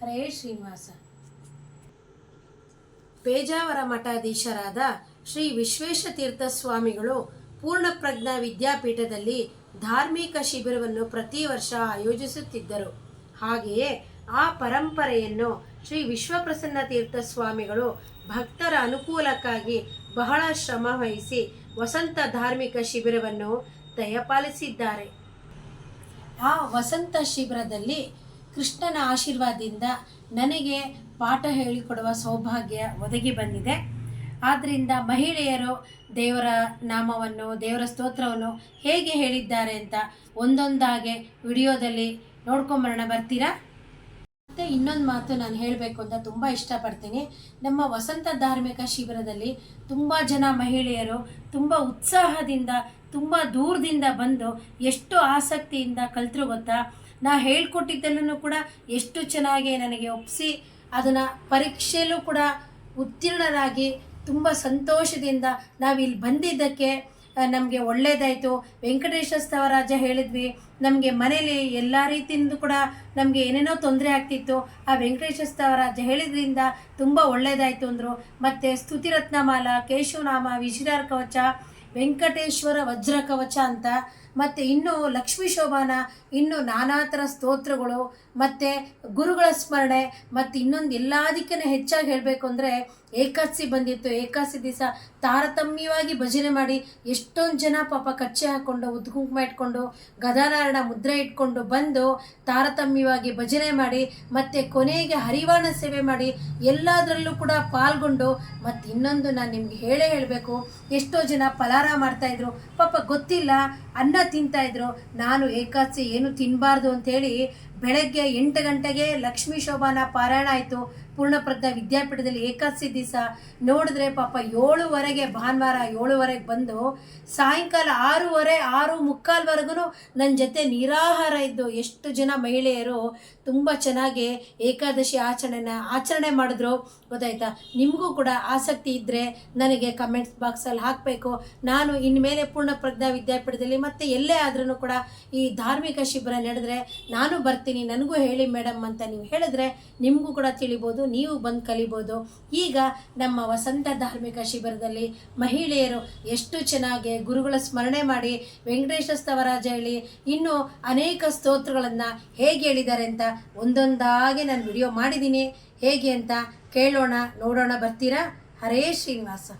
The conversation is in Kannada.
ಹರೇ ಶ್ರೀನಿವಾಸ. ಪೇಜಾವರ ಮಠಾಧೀಶರಾದ ಶ್ರೀ ವಿಶ್ವೇಶತೀರ್ಥ ಸ್ವಾಮಿಗಳು ಪೂರ್ಣಪ್ರಜ್ಞಾ ವಿದ್ಯಾಪೀಠದಲ್ಲಿ ಧಾರ್ಮಿಕ ಶಿಬಿರವನ್ನು ಪ್ರತಿ ವರ್ಷ ಆಯೋಜಿಸುತ್ತಿದ್ದರು. ಹಾಗೆಯೇ ಆ ಪರಂಪರೆಯನ್ನು ಶ್ರೀ ವಿಶ್ವಪ್ರಸನ್ನ ತೀರ್ಥ ಸ್ವಾಮಿಗಳು ಭಕ್ತರ ಅನುಕೂಲಕ್ಕಾಗಿ ಬಹಳ ಶ್ರಮ ವಹಿಸಿ ವಸಂತ ಧಾರ್ಮಿಕ ಶಿಬಿರವನ್ನು ದಯಪಾಲಿಸಿದ್ದಾರೆ ಆ ವಸಂತ ಶಿಬಿರದಲ್ಲಿ ಕೃಷ್ಣನ ಆಶೀರ್ವಾದದಿಂದ ನನಗೆ ಪಾಠ ಹೇಳಿಕೊಡುವ ಸೌಭಾಗ್ಯ ಒದಗಿ ಬಂದಿದೆ. ಆದ್ದರಿಂದ ಮಹಿಳೆಯರು ದೇವರ ನಾಮವನ್ನು, ದೇವರ ಸ್ತೋತ್ರವನ್ನು ಹೇಗೆ ಹೇಳಿದ್ದಾರೆ ಅಂತ ಒಂದೊಂದಾಗೆ ವಿಡಿಯೋದಲ್ಲಿ ನೋಡ್ಕೊಂಬರೋಣ. ಬರ್ತೀರಾ? ಮತ್ತು ಇನ್ನೊಂದು ಮಾತು ನಾನು ಹೇಳಬೇಕು ಅಂತ ತುಂಬ ಇಷ್ಟಪಡ್ತೀನಿ. ನಮ್ಮ ವಸಂತ ಧಾರ್ಮಿಕ ಶಿಬಿರದಲ್ಲಿ ತುಂಬ ಜನ ಮಹಿಳೆಯರು ತುಂಬ ಉತ್ಸಾಹದಿಂದ, ತುಂಬ ದೂರದಿಂದ ಬಂದು ಎಷ್ಟು ಆಸಕ್ತಿಯಿಂದ ಕಲ್ತರು ಗೊತ್ತಾ? ನಾ ಹೇಳ್ಕೊಟ್ಟಿದ್ದನ್ನು ಕೂಡ ಎಷ್ಟು ಚೆನ್ನಾಗಿ ನನಗೆ ಒಪ್ಪಿಸಿ ಅದನ್ನು ಪರೀಕ್ಷೆಯಲ್ಲೂ ಕೂಡ ಉತ್ತೀರ್ಣರಾಗಿ ತುಂಬ ಸಂತೋಷದಿಂದ ನಾವು ಇಲ್ಲಿ ಬಂದಿದ್ದಕ್ಕೆ ನಮಗೆ ಒಳ್ಳೇದಾಯಿತು. ವೆಂಕಟೇಶ ಸ್ತವರಾಜ ಹೇಳಿದ್ವಿ, ನಮಗೆ ಮನೇಲಿ ಎಲ್ಲ ರೀತಿಯಿಂದ ಕೂಡ ನಮಗೆ ಏನೇನೋ ತೊಂದರೆ ಆಗ್ತಿತ್ತು, ಆ ವೆಂಕಟೇಶ ಸ್ತವರಾಜ ಹೇಳಿದ್ರಿಂದ ತುಂಬ ಒಳ್ಳೇದಾಯಿತು ಅಂದರು. ಮತ್ತು ಸ್ತುತಿರತ್ನಮಾಲ, ಕೇಶವನಾಮ ವಿಜಿರಾರ್ ಕವಚ ವೆಂಕಟೇಶ್ವರ ವಜ್ರ ಕವಚ ಅಂತ, ಮತ್ತು ಇನ್ನೂ ಲಕ್ಷ್ಮೀ ಶೋಭಾನ, ಇನ್ನೂ ನಾನಾ ಥರ ಸ್ತೋತ್ರಗಳು, ಮತ್ತು ಗುರುಗಳ ಸ್ಮರಣೆ, ಮತ್ತು ಇನ್ನೊಂದು ಎಲ್ಲದಕ್ಕಿಂತ ಹೆಚ್ಚಾಗಿ ಹೇಳಬೇಕು ಅಂದರೆ ಏಕಾದಶಿ ಬಂದಿತ್ತು. ಏಕಾದಶಿ ದಿವಸ ತಾರತಮ್ಯವಾಗಿ ಭಜನೆ ಮಾಡಿ ಎಷ್ಟೊಂದು ಜನ ಪಾಪ ಕಚ್ಚೆ ಹಾಕ್ಕೊಂಡು ಉದ್ದು ಕುಂಕುಮ ಇಟ್ಕೊಂಡು ಗದಾನಾರಾಯಣ ಮುದ್ರೆ ಇಟ್ಕೊಂಡು ಬಂದು ತಾರತಮ್ಯವಾಗಿ ಭಜನೆ ಮಾಡಿ, ಮತ್ತೆ ಕೊನೆಗೆ ಹರಿವಾಣ ಸೇವೆ ಮಾಡಿ ಎಲ್ಲದರಲ್ಲೂ ಕೂಡ ಪಾಲ್ಗೊಂಡು ಮತ್ತು ಇನ್ನೊಂದು ನಾನು ನಿಮ್ಗೆ ಹೇಳೇ ಹೇಳಬೇಕು. ಎಷ್ಟೋ ಜನ ಫಲಾರ ಮಾಡ್ತಾಯಿದ್ರು ಪಾಪ ಗೊತ್ತಿಲ್ಲ. ಅನ್ನ ತಿಂತಾಯಿದ್ರು ನಾನು ಏಕಾದಶಿ ಏನು ತಿನ್ನಬಾರ್ದು ಅಂಥೇಳಿ ಬೆಳಗ್ಗೆ ಎಂಟು ಗಂಟೆಗೆ ಲಕ್ಷ್ಮೀ ಶೋಭಾನ ಪಾರಾಯಣ ಆಯಿತು. ಪೂರ್ಣಪ್ರಜ್ಞಾ ವಿದ್ಯಾಪೀಠದಲ್ಲಿ ಏಕಾದಶಿ ದಿವಸ ನೋಡಿದ್ರೆ ಪಾಪ ಏಳುವರೆಗೆ ಭಾನುವಾರ ಏಳುವರೆಗೆ ಬಂದು ಸಾಯಂಕಾಲ ಆರೂವರೆ, ಆರು ಮುಕ್ಕಾಲ್ವರೆಗೂ ನನ್ನ ಜೊತೆ ನಿರಾಹಾರ ಇದ್ದು ಎಷ್ಟು ಜನ ಮಹಿಳೆಯರು ತುಂಬ ಚೆನ್ನಾಗಿ ಏಕಾದಶಿ ಆಚರಣೆನ, ಆಚರಣೆ ಮಾಡಿದ್ರು. ಗೊತ್ತಾಯ್ತಾ? ನಿಮಗೂ ಕೂಡ ಆಸಕ್ತಿ ಇದ್ದರೆ ನನಗೆ ಕಮೆಂಟ್ಸ್ ಬಾಕ್ಸಲ್ಲಿ ಹಾಕಬೇಕು. ನಾನು ಇನ್ಮೇಲೆ ಪೂರ್ಣಪ್ರಜ್ಞಾ ವಿದ್ಯಾಪೀಠದಲ್ಲಿ ಮತ್ತು ಎಲ್ಲೇ ಆದ್ರೂ ಕೂಡ ಈ ಧಾರ್ಮಿಕ ಶಿಬಿರ ನಡೆದ್ರೆ ನಾನು ಬರ್ತೀನಿ. ನನಗೂ ಹೇಳಿ ಮೇಡಮ್ ಅಂತ ನೀವು ಹೇಳಿದ್ರೆ ನಿಮಗೂ ಕೂಡ ತಿಳಿಬೋದು, ನೀವು ಬಂದು ಕಲಿಬೋದು. ಈಗ ನಮ್ಮ ವಸಂತ ಧಾರ್ಮಿಕ ಶಿಬಿರದಲ್ಲಿ ಮಹಿಳೆಯರು ಎಷ್ಟು ಚೆನ್ನಾಗಿ ಗುರುಗಳ ಸ್ಮರಣೆ ಮಾಡಿ ವೆಂಕಟೇಶ ಸ್ತವರಾಜ ಹೇಳಿ ಇನ್ನು ಅನೇಕ ಸ್ತೋತ್ರಗಳನ್ನು ಹೇಗೆ ಹೇಳಿದ್ದಾರೆ ಅಂತ ಒಂದೊಂದಾಗಿ ನಾನು ವಿಡಿಯೋ ಮಾಡಿದ್ದೀನಿ. ಹೇಗೆ ಅಂತ ಕೇಳೋಣ, ನೋಡೋಣ, ಬರ್ತೀರಾ? ಹರೇ ಶ್ರೀನಿವಾಸ.